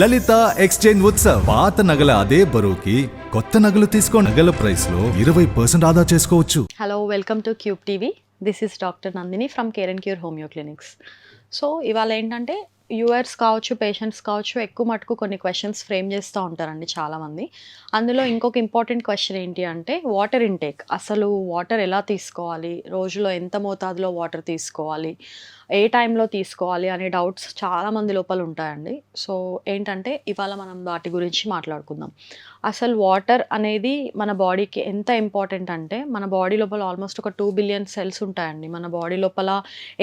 లలిత exchange Utsav. పాత నగల అదే బరువుకి కొత్త నగలు తీసుకో నగల ప్రైస్లో ఇరవై పర్సెంట్ ఆదా చేసుకోవచ్చు. Hello welcome to cube TV this is doctor Nandini from care and cure homeo clinics so ఇవాళ ఏంటంటే యూఆర్స్ కావచ్చు పేషెంట్స్ కావచ్చు ఎక్కువ మటుకు కొన్ని క్వశ్చన్స్ ఫ్రేమ్ చేస్తూ ఉంటారండి చాలామంది. అందులో ఇంకొక ఇంపార్టెంట్ క్వశ్చన్ ఏంటి అంటే వాటర్ ఇంటేక్ అసలు వాటర్ ఎలా తీసుకోవాలి? రోజులో ఎంత మోతాదులో వాటర్ తీసుకోవాలి? ఏ టైంలో తీసుకోవాలి అనే డౌట్స్ చాలామంది లోపల ఉంటాయండి. సో ఏంటంటే ఇవాళ మనం వాటి గురించి మాట్లాడుకుందాం. అసలు వాటర్ అనేది మన బాడీకి ఎంత ఇంపార్టెంట్ అంటే మన బాడీ లోపల ఆల్మోస్ట్ ఒక టూ బిలియన్ సెల్స్ ఉంటాయండి. మన బాడీ లోపల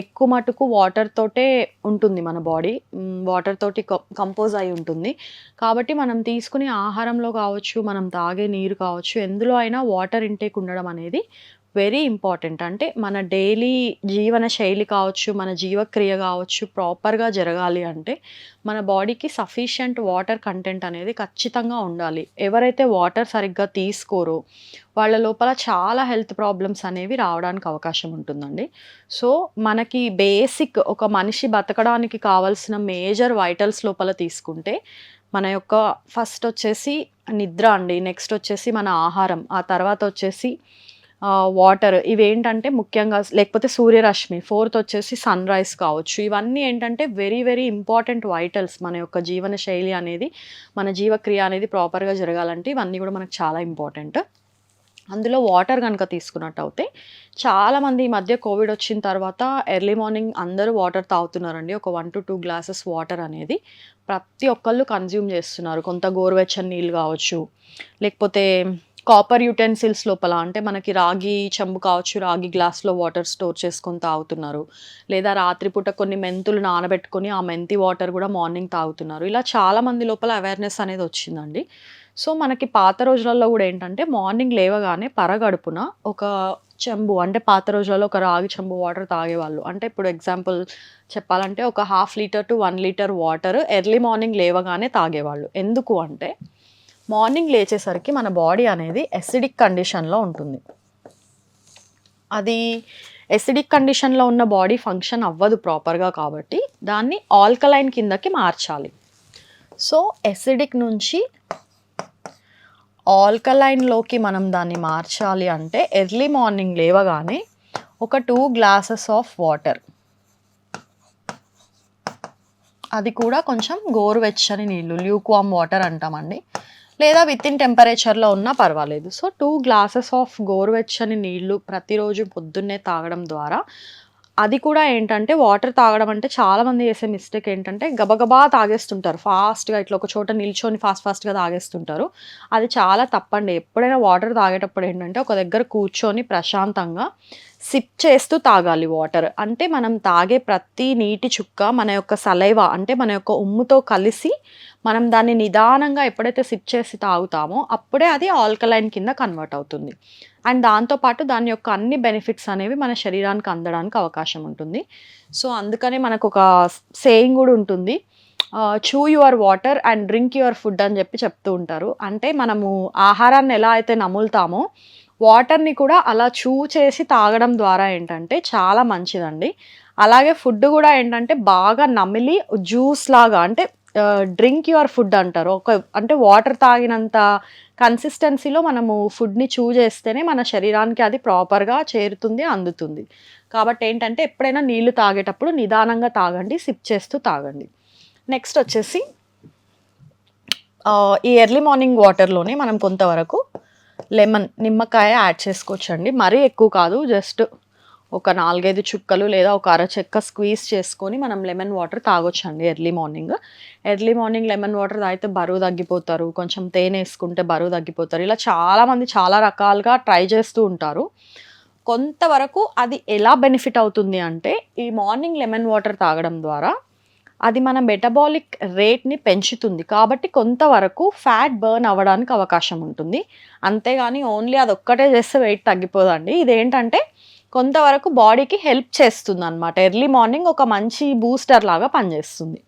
ఎక్కువ మటుకు వాటర్ తోటే ఉంటుంది మన బాడీ. వాటర్ తోటి కంపోజ్ అయి ఉంటుంది. కాబట్టి మనం తీసుకునే ఆహారంలో కావచ్చు మనం తాగే నీరు కావచ్చు ఎందులో అయినా వాటర్ ఇంటేక్ ఉండడం అనేది వెరీ ఇంపార్టెంట్. అంటే మన డైలీ జీవన శైలి కావచ్చు మన జీవక్రియ కావచ్చు ప్రాపర్గా జరగాలి అంటే మన బాడీకి సఫిషియంట్ వాటర్ కంటెంట్ అనేది ఖచ్చితంగా ఉండాలి. ఎవరైతే వాటర్ సరిగ్గా తీసుకోరో వాళ్ళ లోపల చాలా హెల్త్ ప్రాబ్లమ్స్ అనేవి రావడానికి అవకాశం ఉంటుందండి. సో మనకి బేసిక్ ఒక మనిషి బతకడానికి కావాల్సిన మేజర్ వైటల్స్ లోపల తీసుకుంటే మన యొక్క ఫస్ట్ వచ్చేసి నిద్ర అండి నెక్స్ట్ వచ్చేసి మన ఆహారం ఆ తర్వాత వచ్చేసి వాటర్ ఇవేంటంటే ముఖ్యంగా లేకపోతే సూర్యరశ్మి ఫోర్త్ వచ్చేసి సన్ రైజ్ కావచ్చు. ఇవన్నీ ఏంటంటే వెరీ వెరీ ఇంపార్టెంట్ వైటల్స్ మన యొక్క జీవన శైలి అనేది మన జీవక్రియ అనేది ప్రాపర్గా జరగాలంటే ఇవన్నీ కూడా మనకు చాలా ఇంపార్టెంట్ అందులో వాటర్ కనుక తీసుకున్నట్టు అయితే చాలామంది ఈ మధ్య కోవిడ్ వచ్చిన తర్వాత ఎర్లీ మార్నింగ్ అందరూ వాటర్ తాగుతున్నారండి. ఒక one to two glasses water అనేది ప్రతి ఒక్కళ్ళు కన్జ్యూమ్ చేస్తున్నారు. కొంత గోరువెచ్చని నీళ్ళు కావచ్చు లేకపోతే కాపర్ యుటెన్సిల్స్ లోపల అంటే మనకి రాగి చెంబు కావచ్చు రాగి గ్లాస్లో వాటర్ స్టోర్ చేసుకొని తాగుతున్నారు. లేదా రాత్రిపూట కొన్ని మెంతులు నానబెట్టుకొని ఆ మెంతి వాటర్ కూడా మార్నింగ్ తాగుతున్నారు. ఇలా చాలా మంది లోపల అవేర్నెస్ అనేది వచ్చిందండి. సో మనకి పాత రోజులలో కూడా ఏంటంటే మార్నింగ్ లేవగానే పరగడుపున ఒక చెంబు అంటే పాత రోజులలో ఒక రాగి చెంబు వాటర్ తాగేవాళ్ళు. అంటే ఇప్పుడు ఎగ్జాంపుల్ చెప్పాలంటే ఒక half litre to one litre water early morning లేవగానే తాగేవాళ్ళు. ఎందుకు అంటే మార్నింగ్ లేచేసరికి మన బాడీ అనేది ఎసిడిక్ కండిషన్లో ఉంటుంది. అది ఎసిడిక్ కండిషన్లో ఉన్న బాడీ ఫంక్షన్ అవ్వదు ప్రాపర్గా కాబట్టి దాన్ని ఆల్కలైన్ కిందకి మార్చాలి. సో ఎసిడిక్ నుంచి ఆల్కలైన్లోకి మనం దాన్ని మార్చాలి అంటే ఎర్లీ మార్నింగ్ లేవగానే ఒక టూ గ్లాసెస్ ఆఫ్ వాటర్ అది కూడా కొంచెం గోరువెచ్చని నీళ్ళు ల్యూక్వామ్ వాటర్ అంటామండి. లేదా విత్ ఇన్ టెంపరేచర్లో ఉన్నా పర్వాలేదు. సో టూ గ్లాసెస్ ఆఫ్ గోరువెచ్చని నీళ్ళు ప్రతిరోజు పొద్దున్నే తాగడం ద్వారా అది కూడా ఏంటంటే వాటర్ తాగడం అంటే చాలామంది చేసే మిస్టేక్ ఏంటంటే గబగబా తాగేస్తుంటారు. ఫాస్ట్గా ఇట్లా ఒక చోట నిల్చొని ఫాస్ట్ ఫాస్ట్గా తాగేస్తుంటారు. అది చాలా తప్పండి. ఎప్పుడైనా వాటర్ తాగేటప్పుడు ఏంటంటే ఒక దగ్గర కూర్చొని ప్రశాంతంగా సిప్ చేస్తూ తాగాలి వాటర్. అంటే మనం తాగే ప్రతి నీటి చుక్క మన యొక్క సలైవ అంటే మన యొక్క ఉమ్ముతో కలిసి మనం దాన్ని నిదానంగా ఎప్పుడైతే సిప్ చేసి తాగుతామో అప్పుడే అది ఆల్కలైన్ కింద కన్వర్ట్ అవుతుంది. అండ్ దాంతోపాటు దాని యొక్క అన్ని బెనిఫిట్స్ అనేవి మన శరీరానికి అందడానికి అవకాశం ఉంటుంది. సో అందుకనే మనకు ఒక సేయింగ్ కూడా ఉంటుంది. Chew your water and drink your food అని చెప్పి చెప్తూ ఉంటారు. అంటే మనము ఆహారాన్ని ఎలా అయితే నములుతామో వాటర్ని కూడా అలా చూ చేసి తాగడం ద్వారా ఏంటంటే చాలా మంచిదండి. అలాగే ఫుడ్ కూడా ఏంటంటే బాగా నమిలి జ్యూస్ లాగా అంటే డ్రింక్ యువర్ ఫుడ్ అంటారు. ఒక అంటే వాటర్ తాగినంత కన్సిస్టెన్సీలో మనము ఫుడ్ని చూ చేస్తేనే మన శరీరానికి అది ప్రాపర్గా చేరుతుంది అందుతుంది. కాబట్టి ఏంటంటే ఎప్పుడైనా నీళ్ళు తాగేటప్పుడు నిదానంగా తాగండి సిప్ చేస్తూ తాగండి. నెక్స్ట్ వచ్చేసి ఈ ఎర్లీ మార్నింగ్ వాటర్లోనే మనం కొంతవరకు లెమన్ నిమ్మకాయ యాడ్ చేసుకోవచ్చండి. మరీ ఎక్కువ కాదు జస్ట్ ఒక నాలుగైదు చుక్కలు లేదా ఒక అర చెక్క స్క్వీజ్ చేసుకొని మనం lemon water తాగొచ్చండి early morning. Early morning lemon water తాగితే బరువు తగ్గిపోతారు కొంచెం తేనె వేసుకుంటే బరువు తగ్గిపోతారు. ఇలా చాలామంది చాలా రకాలుగా ట్రై చేస్తూ ఉంటారు. కొంతవరకు అది ఎలా బెనిఫిట్ అవుతుంది అంటే ఈ మార్నింగ్ లెమన్ వాటర్ తాగడం ద్వారా అది మన మెటబాలిక్ రేట్ని పెంచుతుంది. కాబట్టి కొంతవరకు ఫ్యాట్ బర్న్ అవ్వడానికి అవకాశం ఉంటుంది. అంతేగాని ఓన్లీ అది ఒక్కటే చేస్తే వెయిట్ తగ్గిపోదండి. ఇదేంటంటే కొంతవరకు బాడీకి హెల్ప్ చేస్తుంది అనమాట ఎర్లీ మార్నింగ్ ఒక మంచి బూస్టర్ లాగా పనిచేస్తుంది.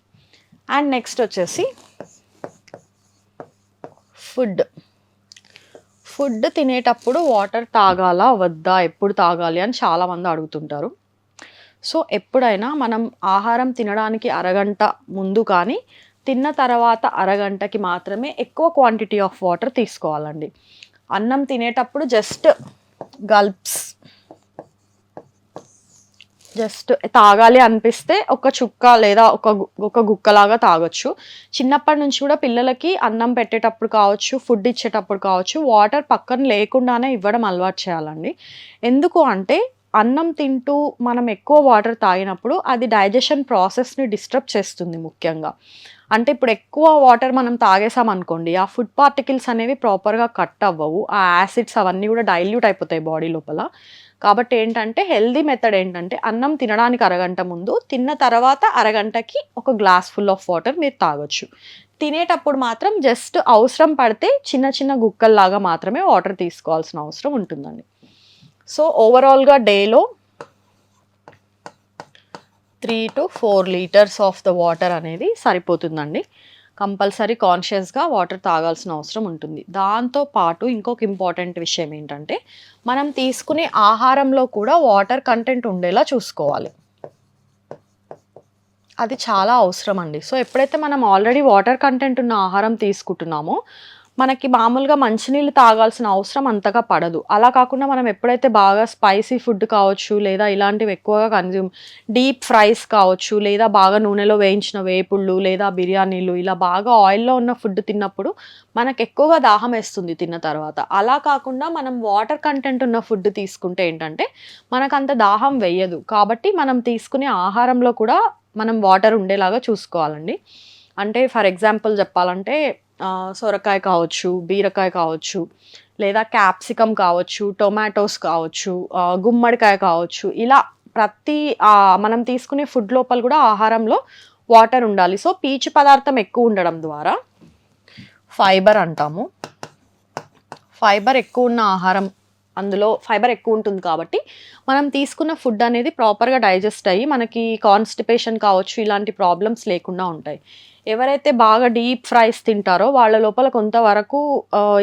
అండ్ నెక్స్ట్ వచ్చేసి ఫుడ్ ఫుడ్ తినేటప్పుడు వాటర్ తాగాలా వద్దా ఎప్పుడు తాగాలి అని చాలామంది అడుగుతుంటారు. సో ఎప్పుడైనా మనం ఆహారం తినడానికి అరగంట ముందు కానీ తిన్న తర్వాత అరగంటకి మాత్రమే ఎక్కువ క్వాంటిటీ ఆఫ్ వాటర్ తీసుకోవాలండి. అన్నం తినేటప్పుడు జస్ట్ గల్ప్స్ జస్ట్ తాగాలి అనిపిస్తే ఒక చుక్క లేదా ఒక గు- ఒక గుక్కలాగా తాగొచ్చు. చిన్నప్పటి నుంచి కూడా పిల్లలకి అన్నం పెట్టేటప్పుడు కావచ్చు ఫుడ్ ఇచ్చేటప్పుడు కావచ్చు వాటర్ పక్కన లేకుండానే ఇవ్వడం అలవాటు చేయాలండి. ఎందుకు అంటే అన్నం తింటూ మనం ఎక్కువ వాటర్ తాగినప్పుడు అది డైజెషన్ ప్రాసెస్ని డిస్టర్బ్ చేస్తుంది ముఖ్యంగా. అంటే ఇప్పుడు ఎక్కువ వాటర్ మనం తాగేసాం అనుకోండి ఆ ఫుడ్ పార్టికల్స్ అనేవి ప్రాపర్గా కట్ అవ్వవు. ఆ యాసిడ్స్ అవన్నీ కూడా డైల్యూట్ అయిపోతాయి బాడీ లోపల. కాబట్టి ఏంటంటే హెల్దీ మెథడ్ ఏంటంటే అన్నం తినడానికి అరగంట ముందు తిన్న తర్వాత అరగంటకి ఒక గ్లాస్ ఫుల్ ఆఫ్ వాటర్ మీరు తాగొచ్చు. తినేటప్పుడు మాత్రం జస్ట్ అవసరం పడితే చిన్న చిన్న గుక్కల్లాగా మాత్రమే వాటర్ తీసుకోవాల్సిన అవసరం ఉంటుందండి. సో ఓవరాల్గా డేలో three to four litres of the water అనేది సరిపోతుందండి. కంపల్సరీ కాన్షియస్గా వాటర్ తాగాల్సిన అవసరం ఉంటుంది. దాంతో పాటు ఇంకొక ఇంపార్టెంట్ విషయం ఏంటంటే మనం తీసుకునే ఆహారంలో కూడా వాటర్ కంటెంట్ ఉండేలా చూసుకోవాలి. అది చాలా అవసరం అండి సో ఎప్పుడైతే మనం ఆల్రెడీ వాటర్ కంటెంట్ ఉన్న ఆహారం తీసుకుంటున్నామో మనకి మామూలుగా మంచినీళ్ళు తాగాల్సిన అవసరం అంతగా పడదు. అలా కాకుండా మనం ఎప్పుడైతే బాగా స్పైసీ ఫుడ్ కావచ్చు లేదా ఇలాంటివి ఎక్కువగా కన్జ్యూమ్ డీప్ ఫ్రైస్ కావచ్చు లేదా బాగా నూనెలో వేయించిన వేపుళ్ళు లేదా బిర్యానీలు ఇలా బాగా ఆయిల్లో ఉన్న ఫుడ్ తిన్నప్పుడు మనకు ఎక్కువగా దాహం వేస్తుంది తిన్న తర్వాత. అలా కాకుండా మనం వాటర్ కంటెంట్ ఉన్న ఫుడ్ తీసుకుంటే ఏంటంటే మనకు అంత దాహం వేయదు. కాబట్టి మనం తీసుకునే ఆహారంలో కూడా మనం వాటర్ ఉండేలాగా చూసుకోవాలండి. అంటే ఫర్ ఎగ్జాంపుల్ చెప్పాలంటే సొరకాయ కావచ్చు బీరకాయ కావచ్చు లేదా క్యాప్సికమ్ కావచ్చు టొమాటోస్ కావచ్చు గుమ్మడికాయ కావచ్చు. ఇలా ప్రతి మనం తీసుకునే ఫుడ్ లోపల కూడా ఆహారంలో వాటర్ ఉండాలి. సో పీచు పదార్థం ఎక్కువ ఉండడం ద్వారా ఫైబర్ అంటాము. ఫైబర్ ఎక్కువ ఉన్న ఆహారం అందులో ఫైబర్ ఎక్కువ ఉంటుంది కాబట్టి మనం తీసుకున్న ఫుడ్ అనేది ప్రాపర్గా డైజెస్ట్ అయ్యి మనకి కాన్స్టిపేషన్ కావచ్చు ఇలాంటి ప్రాబ్లమ్స్ లేకుండా ఉంటాయి. ఎవరైతే బాగా డీప్ ఫ్రైస్ తింటారో వాళ్ళ లోపల కొంతవరకు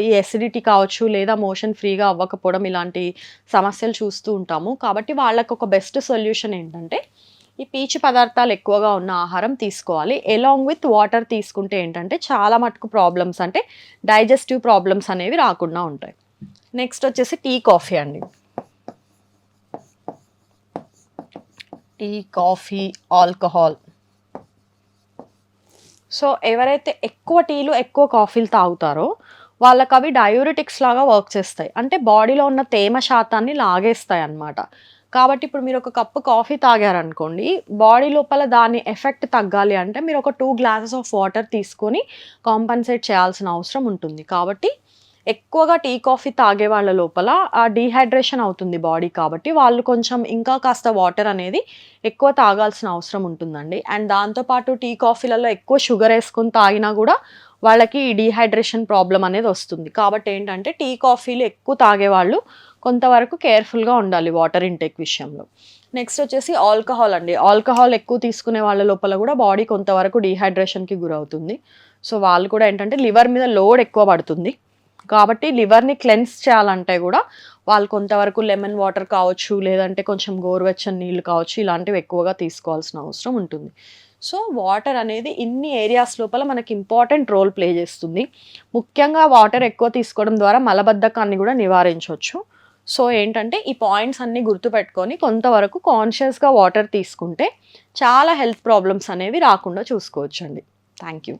ఈ ఎసిడిటీ కావచ్చు లేదా మోషన్ ఫ్రీగా అవ్వకపోవడం ఇలాంటి సమస్యలు చూస్తూ ఉంటాము. కాబట్టి వాళ్ళకు ఒక బెస్ట్ సొల్యూషన్ ఏంటంటే ఈ పీచు పదార్థాలు ఎక్కువగా ఉన్న ఆహారం తీసుకోవాలి. ఎలాంగ్ విత్ వాటర్ తీసుకుంటే ఏంటంటే చాలా మటుకు ప్రాబ్లమ్స్ అంటే డైజెస్టివ్ ప్రాబ్లమ్స్ అనేవి రాకుండా ఉంటాయి. నెక్స్ట్ వచ్చేసి టీ కాఫీ అండి. టీ కాఫీ ఆల్కహాల్ సో ఎవరైతే ఎక్కువ టీలు ఎక్కువ కాఫీలు తాగుతారో వాళ్ళకి అవి డయూరిటిక్స్ లాగా వర్క్ చేస్తాయి. అంటే బాడీలో ఉన్న తేమ శాతాన్ని లాగేస్తాయి అన్నమాట. కాబట్టి ఇప్పుడు మీరు ఒక కప్పు కాఫీ తాగారనుకోండి బాడీ లోపల దాని ఎఫెక్ట్ తగ్గాలి అంటే మీరు ఒక టూ గ్లాసెస్ ఆఫ్ వాటర్ తీసుకొని కాంపన్సేట్ చేయాల్సిన అవసరం ఉంటుంది. కాబట్టి ఎక్కువగా టీ కాఫీ తాగే వాళ్ళ లోపల ఆ డీహైడ్రేషన్ అవుతుంది బాడీ కాబట్టి వాళ్ళు కొంచెం ఇంకా కాస్త వాటర్ అనేది ఎక్కువ తాగాల్సిన అవసరం ఉంటుందండి. అండ్ దాంతోపాటు టీ కాఫీలలో ఎక్కువ షుగర్ వేసుకొని తాగినా కూడా వాళ్ళకి డీహైడ్రేషన్ ప్రాబ్లం అనేది వస్తుంది. కాబట్టి ఏంటంటే టీ కాఫీలు ఎక్కువ తాగే వాళ్ళు కొంతవరకు కేర్ఫుల్గా ఉండాలి వాటర్ ఇంటేక్ విషయంలో. నెక్స్ట్ వచ్చేసి ఆల్కహాల్ అండి. ఆల్కహాల్ ఎక్కువ తీసుకునే వాళ్ళ లోపల కూడా బాడీ కొంతవరకు డీహైడ్రేషన్కి గురవుతుంది. సో వాళ్ళు కూడా ఏంటంటే లివర్ మీద లోడ్ ఎక్కువ పడుతుంది. కాబట్టి లివర్ని క్లెన్స్ చేయాలంటే కూడా వాళ్ళు కొంతవరకు లెమన్ వాటర్ కావచ్చు లేదంటే కొంచెం గోరువెచ్చని నీళ్ళు కావచ్చు ఇలాంటివి ఎక్కువగా తీసుకోవాల్సిన అవసరం ఉంటుంది. సో వాటర్ అనేది ఇన్ని ఏరియాస్ లోపల మనకి ఇంపార్టెంట్ రోల్ ప్లే చేస్తుంది. ముఖ్యంగా వాటర్ ఎక్కువ తీసుకోవడం ద్వారా మలబద్ధకాన్ని కూడా నివారించవచ్చు. సో ఏంటంటే ఈ పాయింట్స్ అన్నీ గుర్తుపెట్టుకొని కొంతవరకు కాన్షియస్గా వాటర్ తీసుకుంటే చాలా హెల్త్ ప్రాబ్లమ్స్ అనేవి రాకుండా చూసుకోవచ్చండి. Thank you